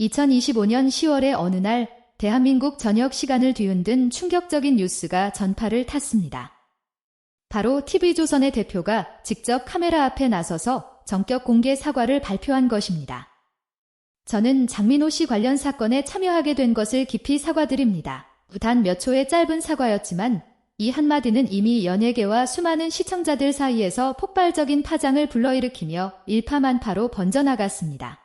2025년 10월의 어느 날 대한민국 저녁 시간을 뒤흔든 충격적인 뉴스가 전파를 탔습니다. 바로 TV조선의 대표가 직접 카메라 앞에 나서서 전격 공개 사과를 발표한 것입니다. 저는 장민호 씨 관련 사건에 참여하게 된 것을 깊이 사과드립니다. 단 몇 초의 짧은 사과였지만 이 한마디는 이미 연예계와 수많은 시청자들 사이에서 폭발적인 파장을 불러일으키며 일파만파로 번져나갔습니다.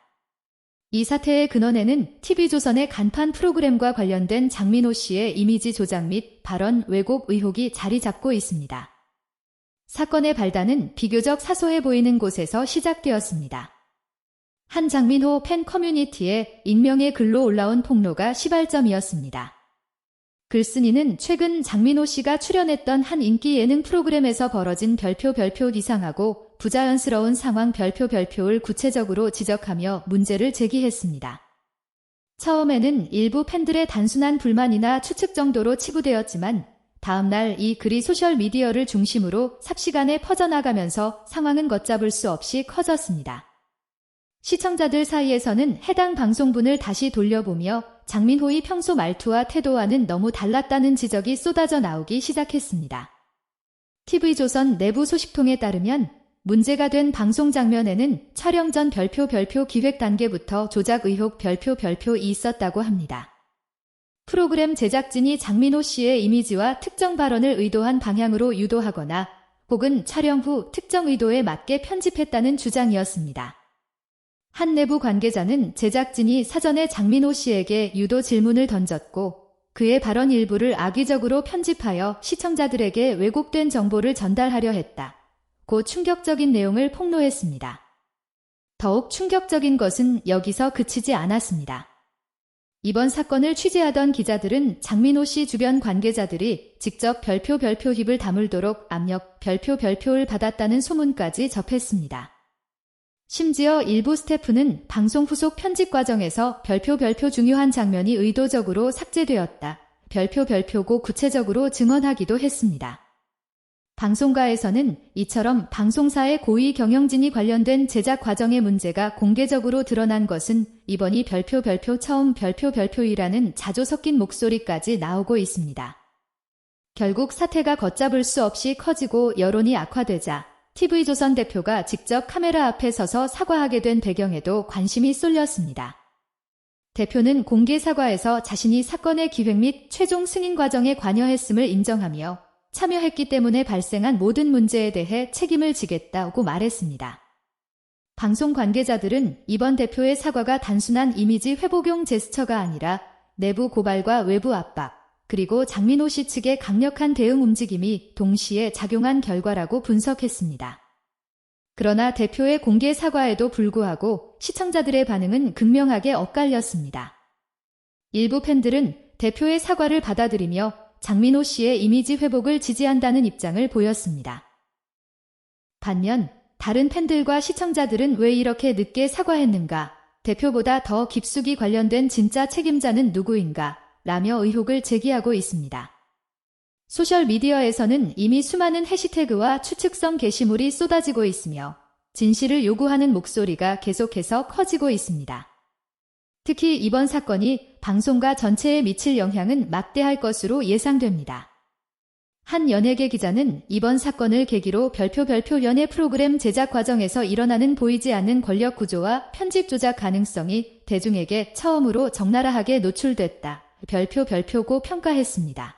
이 사태의 근원에는 TV조선의 간판 프로그램과 관련된 장민호 씨의 이미지 조작 및 발언 왜곡 의혹이 자리 잡고 있습니다. 사건의 발단은 비교적 사소해 보이는 곳에서 시작되었습니다. 한 장민호 팬 커뮤니티에 익명의 글로 올라온 폭로가 시발점이었습니다. 글쓴이는 최근 장민호 씨가 출연했던 한 인기 예능 프로그램에서 벌어진 별표 별표 이상하고 부자연스러운 상황 별표 별표를 구체적으로 지적하며 문제를 제기했습니다. 처음에는 일부 팬들의 단순한 불만이나 추측 정도로 치부되었지만 다음날 이 글이 소셜미디어를 중심으로 삽시간에 퍼져나가면서 상황은 걷잡을 수 없이 커졌습니다. 시청자들 사이에서는 해당 방송분을 다시 돌려보며 장민호의 평소 말투와 태도와는 너무 달랐다는 지적이 쏟아져 나오기 시작했습니다. TV조선 내부 소식통에 따르면 문제가 된 방송 장면에는 촬영 전 별표 별표 기획 단계부터 조작 의혹 별표 별표 이 있었다고 합니다. 프로그램 제작진이 장민호 씨의 이미지와 특정 발언을 의도한 방향으로 유도하거나 혹은 촬영 후 특정 의도에 맞게 편집했다는 주장이었습니다. 한 내부 관계자는 제작진이 사전에 장민호 씨에게 유도 질문을 던졌고 그의 발언 일부를 악의적으로 편집하여 시청자들에게 왜곡된 정보를 전달하려 했다. 고 충격적인 내용을 폭로했습니다. 더욱 충격적인 것은 여기서 그치지 않았습니다. 이번 사건을 취재하던 기자들은 장민호 씨 주변 관계자들이 직접 별표 별표 힙을 다물도록 압력 별표 별표를 받았다는 소문까지 접했습니다. 심지어 일부 스태프는 방송 후속 편집 과정에서 별표 별표 중요한 장면이 의도적으로 삭제되었다. 별표 별표고 구체적으로 증언하기도 했습니다. 방송가에서는 이처럼 방송사의 고위 경영진이 관련된 제작 과정의 문제가 공개적으로 드러난 것은 이번이 별표 별표 처음 별표 별표이라는 자조 섞인 목소리까지 나오고 있습니다. 결국 사태가 걷잡을 수 없이 커지고 여론이 악화되자 TV조선 대표가 직접 카메라 앞에 서서 사과하게 된 배경에도 관심이 쏠렸습니다. 대표는 공개 사과에서 자신이 사건의 기획 및 최종 승인 과정에 관여했음을 인정하며 참여했기 때문에 발생한 모든 문제에 대해 책임을 지겠다고 말했습니다. 방송 관계자들은 이번 대표의 사과가 단순한 이미지 회복용 제스처가 아니라 내부 고발과 외부 압박, 그리고 장민호 씨 측의 강력한 대응 움직임이 동시에 작용한 결과라고 분석했습니다. 그러나 대표의 공개 사과에도 불구하고 시청자들의 반응은 극명하게 엇갈렸습니다. 일부 팬들은 대표의 사과를 받아들이며 장민호 씨의 이미지 회복을 지지한다는 입장을 보였습니다. 반면 다른 팬들과 시청자들은 왜 이렇게 늦게 사과했는가, 대표보다 더 깊숙이 관련된 진짜 책임자는 누구인가, 라며 의혹을 제기하고 있습니다. 소셜미디어에서는 이미 수많은 해시태그와 추측성 게시물이 쏟아지고 있으며 진실을 요구하는 목소리가 계속해서 커지고 있습니다. 특히 이번 사건이 방송가 전체에 미칠 영향은 막대할 것으로 예상됩니다. 한 연예계 기자는 이번 사건을 계기로 별표 별표 연예 프로그램 제작 과정에서 일어나는 보이지 않는 권력 구조와 편집 조작 가능성이 대중에게 처음으로 적나라하게 노출됐다. 별표 별표고 평가했습니다.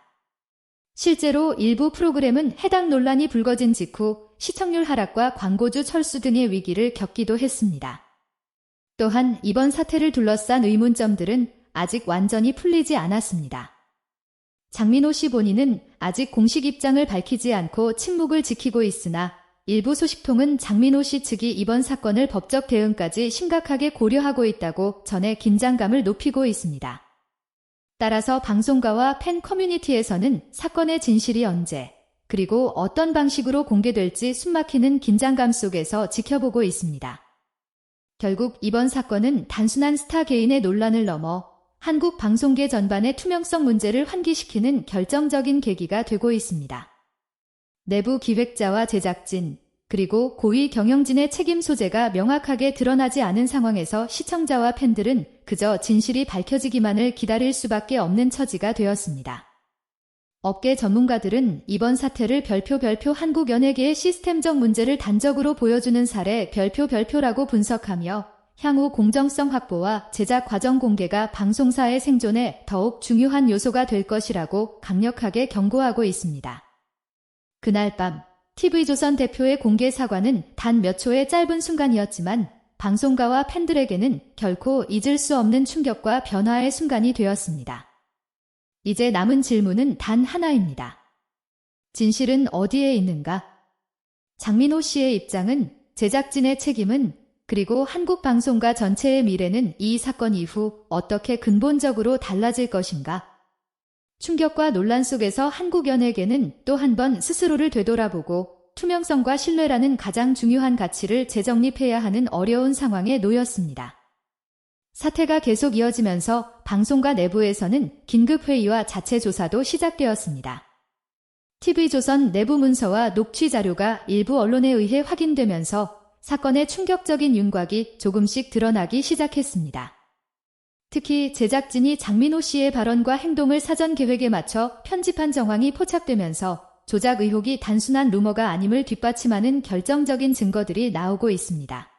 실제로 일부 프로그램은 해당 논란이 불거진 직후 시청률 하락과 광고주 철수 등의 위기를 겪기도 했습니다. 또한 이번 사태를 둘러싼 의문점들은 아직 완전히 풀리지 않았습니다. 장민호 씨 본인은 아직 공식 입장을 밝히지 않고 침묵을 지키고 있으나 일부 소식통은 장민호 씨 측이 이번 사건을 법적 대응까지 심각하게 고려하고 있다고 전해 긴장감을 높이고 있습니다. 따라서 방송가와 팬 커뮤니티에서는 사건의 진실이 언제, 그리고 어떤 방식으로 공개될지 숨막히는 긴장감 속에서 지켜보고 있습니다. 결국 이번 사건은 단순한 스타 개인의 논란을 넘어 한국 방송계 전반의 투명성 문제를 환기시키는 결정적인 계기가 되고 있습니다. 내부 기획자와 제작진, 그리고 고위 경영진의 책임 소재가 명확하게 드러나지 않은 상황에서 시청자와 팬들은 그저 진실이 밝혀지기만을 기다릴 수밖에 없는 처지가 되었습니다. 업계 전문가들은 이번 사태를 별표 별표 한국 연예계의 시스템적 문제를 단적으로 보여주는 사례 별표 별표라고 분석하며 향후 공정성 확보와 제작 과정 공개가 방송사의 생존에 더욱 중요한 요소가 될 것이라고 강력하게 경고하고 있습니다. 그날 밤 TV조선 대표의 공개 사과는 단 몇 초의 짧은 순간이었지만 방송가와 팬들에게는 결코 잊을 수 없는 충격과 변화의 순간이 되었습니다. 이제 남은 질문은 단 하나입니다. 진실은 어디에 있는가? 장민호 씨의 입장은 제작진의 책임은 그리고 한국 방송가 전체의 미래는 이 사건 이후 어떻게 근본적으로 달라질 것인가? 충격과 논란 속에서 한국 연예계는 또 한 번 스스로를 되돌아보고 투명성과 신뢰라는 가장 중요한 가치를 재정립해야 하는 어려운 상황에 놓였습니다. 사태가 계속 이어지면서 방송가 내부에서는 긴급회의와 자체 조사도 시작되었습니다. TV조선 내부 문서와 녹취 자료가 일부 언론에 의해 확인되면서 사건의 충격적인 윤곽이 조금씩 드러나기 시작했습니다. 특히 제작진이 장민호 씨의 발언과 행동을 사전 계획에 맞춰 편집한 정황이 포착되면서 조작 의혹이 단순한 루머가 아님을 뒷받침하는 결정적인 증거들이 나오고 있습니다.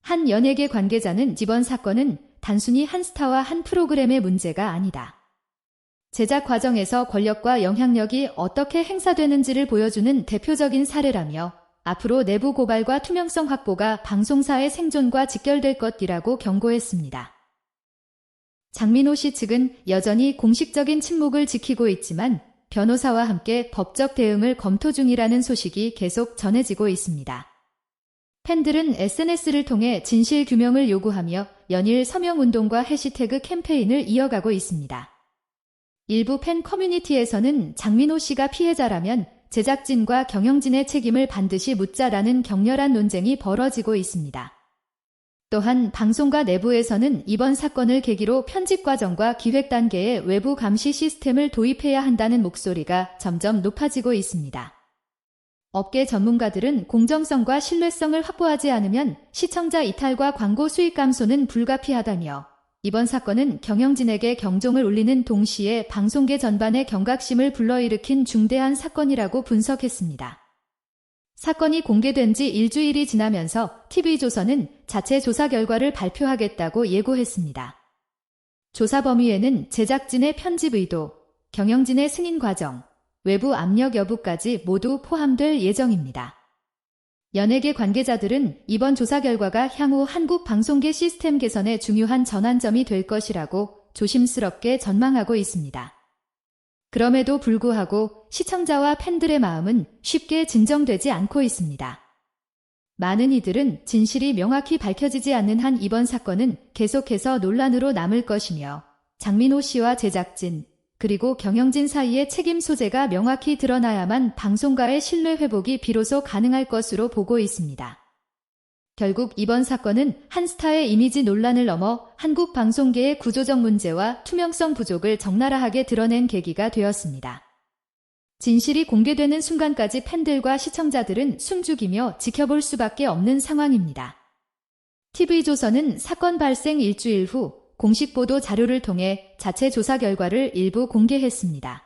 한 연예계 관계자는 이번 사건은 단순히 한 스타와 한 프로그램의 문제가 아니다. 제작 과정에서 권력과 영향력이 어떻게 행사되는지를 보여주는 대표적인 사례라며 앞으로 내부 고발과 투명성 확보가 방송사의 생존과 직결될 것이라고 경고했습니다. 장민호 씨 측은 여전히 공식적인 침묵을 지키고 있지만 변호사와 함께 법적 대응을 검토 중이라는 소식이 계속 전해지고 있습니다. 팬들은 SNS를 통해 진실 규명을 요구하며 연일 서명 운동과 해시태그 캠페인을 이어가고 있습니다. 일부 팬 커뮤니티에서는 장민호 씨가 피해자라면 제작진과 경영진의 책임을 반드시 묻자라는 격렬한 논쟁이 벌어지고 있습니다. 또한 방송가 내부에서는 이번 사건을 계기로 편집 과정과 기획 단계에 외부 감시 시스템을 도입해야 한다는 목소리가 점점 높아지고 있습니다. 업계 전문가들은 공정성과 신뢰성을 확보하지 않으면 시청자 이탈과 광고 수익 감소는 불가피하다며 이번 사건은 경영진에게 경종을 울리는 동시에 방송계 전반의 경각심을 불러일으킨 중대한 사건이라고 분석했습니다. 사건이 공개된 지 일주일이 지나면서 TV조선은 자체 조사 결과를 발표하겠다고 예고했습니다. 조사 범위에는 제작진의 편집 의도, 경영진의 승인 과정, 외부 압력 여부까지 모두 포함될 예정입니다. 연예계 관계자들은 이번 조사 결과가 향후 한국 방송계 시스템 개선에 중요한 전환점이 될 것이라고 조심스럽게 전망하고 있습니다. 그럼에도 불구하고 시청자와 팬들의 마음은 쉽게 진정되지 않고 있습니다. 많은 이들은 진실이 명확히 밝혀지지 않는 한 이번 사건은 계속해서 논란으로 남을 것이며 장민호 씨와 제작진 그리고 경영진 사이의 책임 소재가 명확히 드러나야만 방송가의 신뢰 회복이 비로소 가능할 것으로 보고 있습니다. 결국 이번 사건은 한 스타의 이미지 논란을 넘어 한국 방송계의 구조적 문제와 투명성 부족을 적나라하게 드러낸 계기가 되었습니다. 진실이 공개되는 순간까지 팬들과 시청자들은 숨죽이며 지켜볼 수밖에 없는 상황입니다. TV조선은 사건 발생 일주일 후 공식 보도 자료를 통해 자체 조사 결과를 일부 공개했습니다.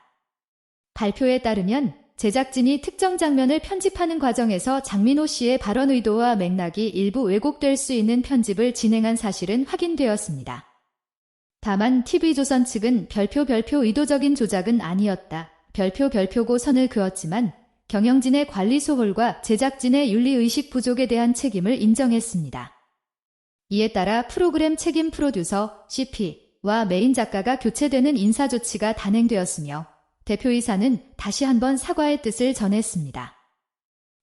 발표에 따르면 제작진이 특정 장면을 편집하는 과정에서 장민호 씨의 발언 의도와 맥락이 일부 왜곡될 수 있는 편집을 진행한 사실은 확인되었습니다. 다만 TV조선 측은 별표 별표 의도적인 조작은 아니었다. 별표 별표고 선을 그었지만 경영진의 관리 소홀과 제작진의 윤리의식 부족에 대한 책임을 인정했습니다. 이에 따라 프로그램 책임 프로듀서 CP와 메인 작가가 교체되는 인사 조치가 단행되었으며 대표이사는 다시 한번 사과의 뜻을 전했습니다.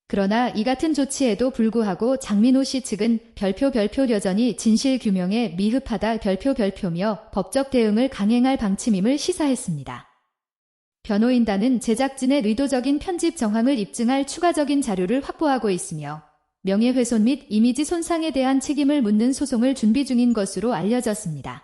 그러나 이 같은 조치에도 불구하고 장민호 씨 측은 별표 별표 여전히 진실 규명에 미흡하다 별표 별표며 법적 대응을 강행할 방침임을 시사했습니다. 변호인단은 제작진의 의도적인 편집 정황을 입증할 추가적인 자료를 확보하고 있으며 명예훼손 및 이미지 손상에 대한 책임을 묻는 소송을 준비 중인 것으로 알려졌습니다.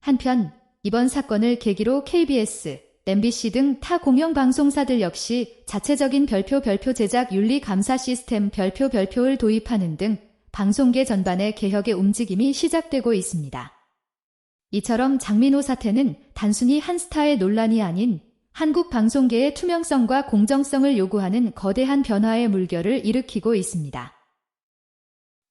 한편 이번 사건을 계기로 KBS, MBC 등 타 공영방송사들 역시 자체적인 별표 별표 제작 윤리 감사 시스템 별표 별표를 도입하는 등 방송계 전반의 개혁의 움직임이 시작되고 있습니다. 이처럼 장민호 사태는 단순히 한 스타의 논란이 아닌 한국 방송계의 투명성과 공정성을 요구하는 거대한 변화의 물결을 일으키고 있습니다.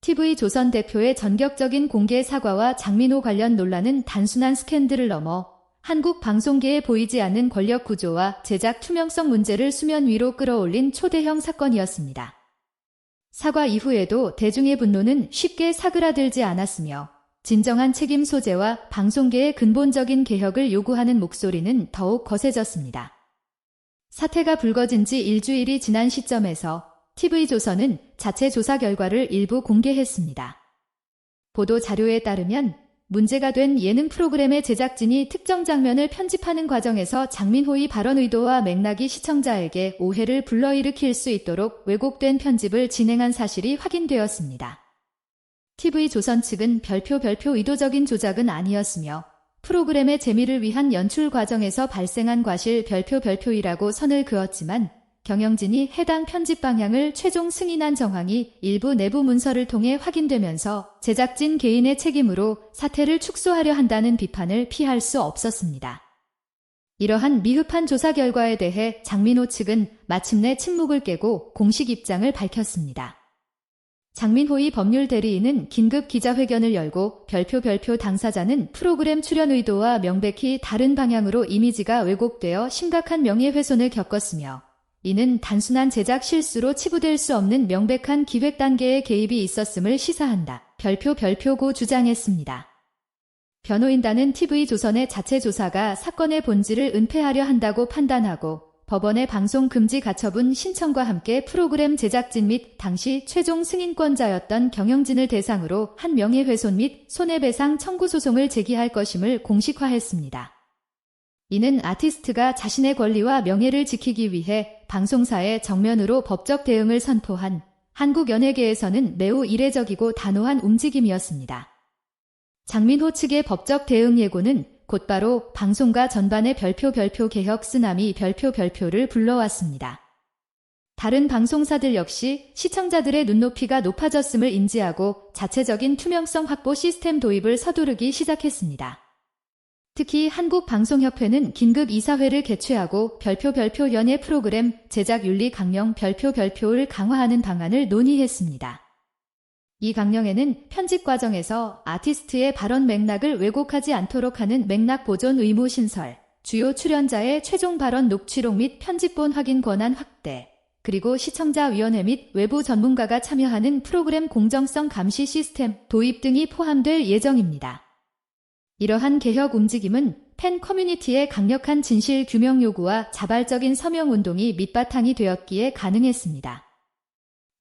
TV조선 대표의 전격적인 공개 사과와 장민호 관련 논란은 단순한 스캔들을 넘어 한국 방송계에 보이지 않는 권력 구조와 제작 투명성 문제를 수면 위로 끌어올린 초대형 사건이었습니다. 사과 이후에도 대중의 분노는 쉽게 사그라들지 않았으며 진정한 책임 소재와 방송계의 근본적인 개혁을 요구하는 목소리는 더욱 거세졌습니다. 사태가 불거진 지 일주일이 지난 시점에서 TV조선은 자체 조사 결과를 일부 공개했습니다. 보도 자료에 따르면 문제가 된 예능 프로그램의 제작진이 특정 장면을 편집하는 과정에서 장민호의 발언 의도와 맥락이 시청자에게 오해를 불러일으킬 수 있도록 왜곡된 편집을 진행한 사실이 확인되었습니다. TV조선 측은 별표 별표 의도적인 조작은 아니었으며 프로그램의 재미를 위한 연출 과정에서 발생한 과실 별표 별표이라고 선을 그었지만 경영진이 해당 편집 방향을 최종 승인한 정황이 일부 내부 문서를 통해 확인되면서 제작진 개인의 책임으로 사태를 축소하려 한다는 비판을 피할 수 없었습니다. 이러한 미흡한 조사 결과에 대해 장민호 측은 마침내 침묵을 깨고 공식 입장을 밝혔습니다. 장민호의 법률 대리인은 긴급 기자회견을 열고 별표 별표 당사자는 프로그램 출연 의도와 명백히 다른 방향으로 이미지가 왜곡되어 심각한 명예훼손을 겪었으며 이는 단순한 제작 실수로 치부될 수 없는 명백한 기획 단계의 개입이 있었음을 시사한다. 별표 별표고 주장했습니다. 변호인단은 TV조선의 자체 조사가 사건의 본질을 은폐하려 한다고 판단하고 법원의 방송 금지 가처분 신청과 함께 프로그램 제작진 및 당시 최종 승인권자였던 경영진을 대상으로 한 명예훼손 및 손해배상 청구 소송을 제기할 것임을 공식화했습니다. 이는 아티스트가 자신의 권리와 명예를 지키기 위해 방송사에 정면으로 법적 대응을 선포한 한국 연예계에서는 매우 이례적이고 단호한 움직임이었습니다. 장민호 측의 법적 대응 예고는 곧바로 방송가 전반의 별표 별표 개혁 쓰나미 별표 별표를 불러왔습니다. 다른 방송사들 역시 시청자들의 눈높이가 높아졌음을 인지하고 자체적인 투명성 확보 시스템 도입을 서두르기 시작했습니다. 특히 한국방송협회는 긴급 이사회를 개최하고 별표 별표 연예 프로그램 제작 윤리 강령 별표 별표를 강화하는 방안을 논의했습니다. 이 강령에는 편집 과정에서 아티스트의 발언 맥락을 왜곡하지 않도록 하는 맥락 보존 의무 신설, 주요 출연자의 최종 발언 녹취록 및 편집본 확인 권한 확대, 그리고 시청자위원회 및 외부 전문가가 참여하는 프로그램 공정성 감시 시스템 도입 등이 포함될 예정입니다. 이러한 개혁 움직임은 팬 커뮤니티의 강력한 진실 규명 요구와 자발적인 서명 운동이 밑바탕이 되었기에 가능했습니다.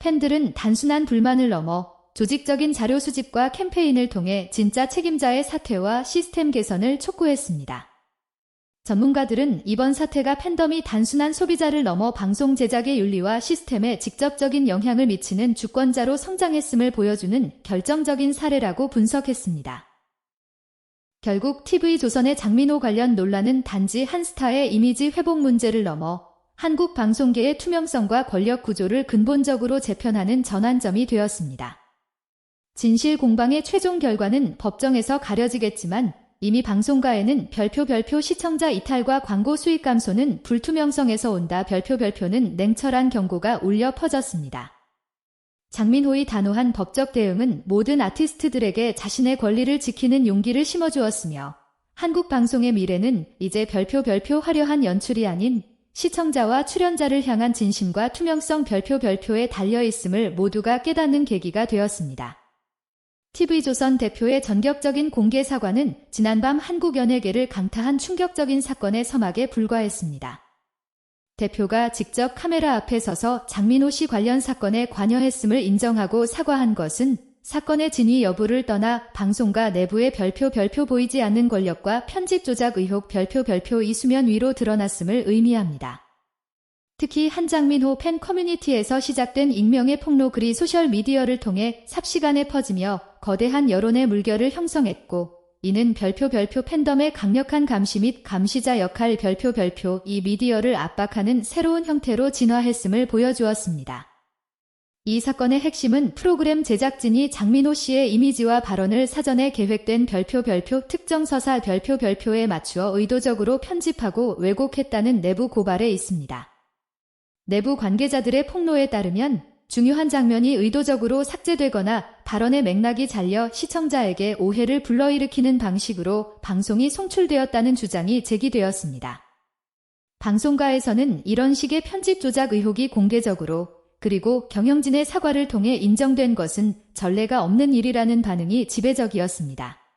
팬들은 단순한 불만을 넘어 조직적인 자료 수집과 캠페인을 통해 진짜 책임자의 사퇴와 시스템 개선을 촉구했습니다. 전문가들은 이번 사태가 팬덤이 단순한 소비자를 넘어 방송 제작의 윤리와 시스템에 직접적인 영향을 미치는 주권자로 성장했음을 보여주는 결정적인 사례라고 분석했습니다. 결국 TV조선의 장민호 관련 논란은 단지 한 스타의 이미지 회복 문제를 넘어 한국 방송계의 투명성과 권력 구조를 근본적으로 재편하는 전환점이 되었습니다. 진실 공방의 최종 결과는 법정에서 가려지겠지만 이미 방송가에는 별표 별표 시청자 이탈과 광고 수익 감소는 불투명성에서 온다 별표 별표는 냉철한 경고가 울려 퍼졌습니다. 장민호의 단호한 법적 대응은 모든 아티스트들에게 자신의 권리를 지키는 용기를 심어주었으며 한국 방송의 미래는 이제 별표 별표 화려한 연출이 아닌 시청자와 출연자를 향한 진심과 투명성 별표 별표에 달려 있음을 모두가 깨닫는 계기가 되었습니다. TV조선 대표의 전격적인 공개 사과는 지난밤 한국 연예계를 강타한 충격적인 사건의 서막에 불과했습니다. 대표가 직접 카메라 앞에 서서 장민호 씨 관련 사건에 관여했음을 인정하고 사과한 것은 사건의 진위 여부를 떠나 방송가 내부의 별표 별표 보이지 않는 권력과 편집 조작 의혹 별표 별표 이수면 위로 드러났음을 의미합니다. 특히 한장민호 팬 커뮤니티에서 시작된 익명의 폭로 글이 소셜미디어를 통해 삽시간에 퍼지며 거대한 여론의 물결을 형성했고 이는 별표 별표 팬덤의 강력한 감시 및 감시자 역할 별표 별표 이 미디어를 압박하는 새로운 형태로 진화했음을 보여주었습니다. 이 사건의 핵심은 프로그램 제작진이 장민호 씨의 이미지와 발언을 사전에 계획된 별표 별표 특정 서사 별표 별표에 맞추어 의도적으로 편집하고 왜곡했다는 내부 고발에 있습니다. 내부 관계자들의 폭로에 따르면 중요한 장면이 의도적으로 삭제되거나 발언의 맥락이 잘려 시청자에게 오해를 불러일으키는 방식으로 방송이 송출되었다는 주장이 제기되었습니다. 방송가에서는 이런 식의 편집 조작 의혹이 공개적으로 그리고 경영진의 사과를 통해 인정된 것은 전례가 없는 일이라는 반응이 지배적이었습니다.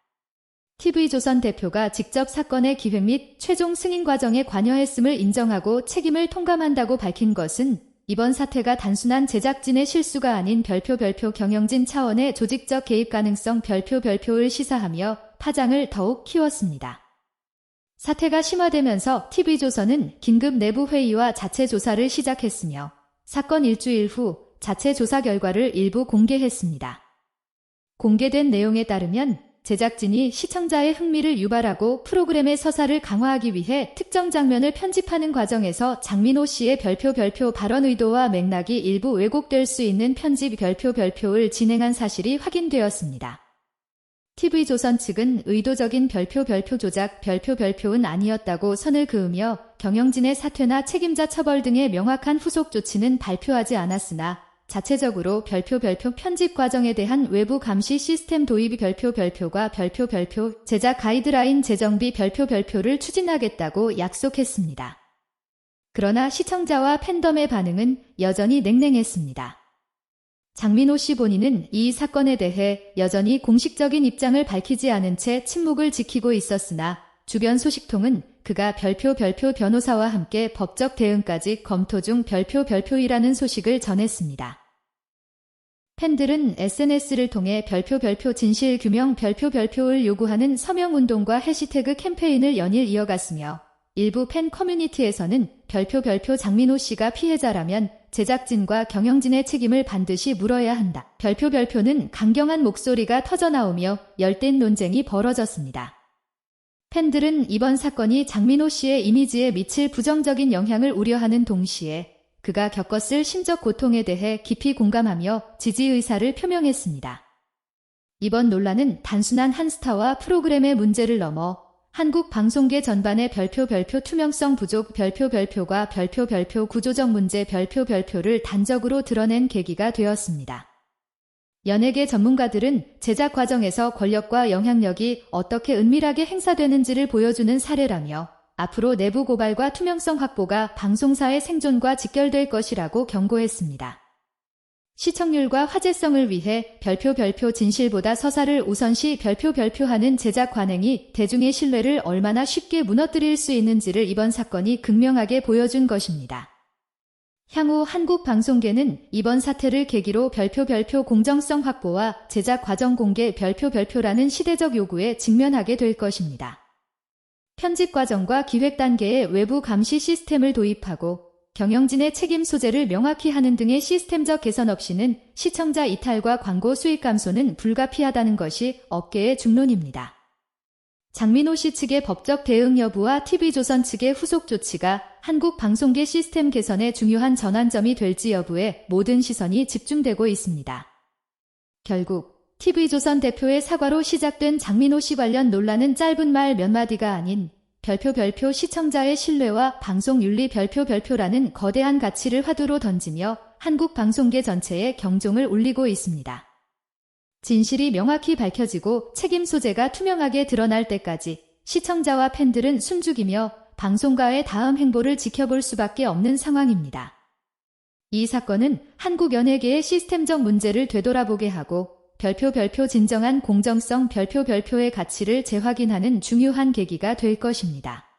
TV조선 대표가 직접 사건의 기획 및 최종 승인 과정에 관여했음을 인정하고 책임을 통감한다고 밝힌 것은 이번 사태가 단순한 제작진의 실수가 아닌 별표 별표 경영진 차원의 조직적 개입 가능성 별표 별표를 시사하며 파장을 더욱 키웠습니다. 사태가 심화되면서 TV조선은 긴급 내부 회의와 자체 조사를 시작했으며 사건 일주일 후 자체 조사 결과를 일부 공개했습니다. 공개된 내용에 따르면 제작진이 시청자의 흥미를 유발하고 프로그램의 서사를 강화하기 위해 특정 장면을 편집하는 과정에서 장민호 씨의 별표 별표 발언 의도와 맥락이 일부 왜곡될 수 있는 편집 별표 별표를 진행한 사실이 확인되었습니다. TV조선 측은 의도적인 별표 별표 조작 별표 별표는 아니었다고 선을 그으며 경영진의 사퇴나 책임자 처벌 등의 명확한 후속 조치는 발표하지 않았으나 자체적으로 별표 별표 편집 과정에 대한 외부 감시 시스템 도입 별표 별표가 별표 별표 제작 가이드라인 재정비 별표 별표를 추진하겠다고 약속했습니다. 그러나 시청자와 팬덤의 반응은 여전히 냉랭했습니다. 장민호 씨 본인은 이 사건에 대해 여전히 공식적인 입장을 밝히지 않은 채 침묵을 지키고 있었으나 주변 소식통은 그가 별표 별표 변호사와 함께 법적 대응까지 검토 중 별표 별표이라는 소식을 전했습니다. 팬들은 SNS를 통해 별표 별표 진실 규명 별표 별표를 요구하는 서명 운동과 해시태그 캠페인을 연일 이어갔으며 일부 팬 커뮤니티에서는 별표 별표 장민호 씨가 피해자라면 제작진과 경영진의 책임을 반드시 물어야 한다. 별표 별표는 강경한 목소리가 터져나오며 열띤 논쟁이 벌어졌습니다. 팬들은 이번 사건이 장민호 씨의 이미지에 미칠 부정적인 영향을 우려하는 동시에 그가 겪었을 심적 고통에 대해 깊이 공감하며 지지 의사를 표명했습니다. 이번 논란은 단순한 한 스타와 프로그램의 문제를 넘어 한국 방송계 전반의 별표 별표 투명성 부족 별표 별표가 별표 별표 구조적 문제 별표 별표를 단적으로 드러낸 계기가 되었습니다. 연예계 전문가들은 제작 과정에서 권력과 영향력이 어떻게 은밀하게 행사되는지를 보여주는 사례라며 앞으로 내부 고발과 투명성 확보가 방송사의 생존과 직결될 것이라고 경고했습니다. 시청률과 화제성을 위해 별표 별표 진실보다 서사를 우선시 별표 별표하는 제작 관행이 대중의 신뢰를 얼마나 쉽게 무너뜨릴 수 있는지를 이번 사건이 극명하게 보여준 것입니다. 향후 한국 방송계는 이번 사태를 계기로 별표 별표 공정성 확보와 제작 과정 공개 별표 별표라는 시대적 요구에 직면하게 될 것입니다. 편집 과정과 기획 단계에 외부 감시 시스템을 도입하고 경영진의 책임 소재를 명확히 하는 등의 시스템적 개선 없이는 시청자 이탈과 광고 수익 감소는 불가피하다는 것이 업계의 중론입니다. 장민호 씨 측의 법적 대응 여부와 TV조선 측의 후속 조치가 한국 방송계 시스템 개선의 중요한 전환점이 될지 여부에 모든 시선이 집중되고 있습니다. 결국 TV조선 대표의 사과로 시작된 장민호 씨 관련 논란은 짧은 말 몇 마디가 아닌 별표 별표 시청자의 신뢰와 방송윤리 별표 별표라는 거대한 가치를 화두로 던지며 한국 방송계 전체에 경종을 울리고 있습니다. 진실이 명확히 밝혀지고 책임 소재가 투명하게 드러날 때까지 시청자와 팬들은 숨죽이며 방송가의 다음 행보를 지켜볼 수밖에 없는 상황입니다. 이 사건은 한국 연예계의 시스템적 문제를 되돌아보게 하고 별표 별표 진정한 공정성 별표 별표의 가치를 재확인하는 중요한 계기가 될 것입니다.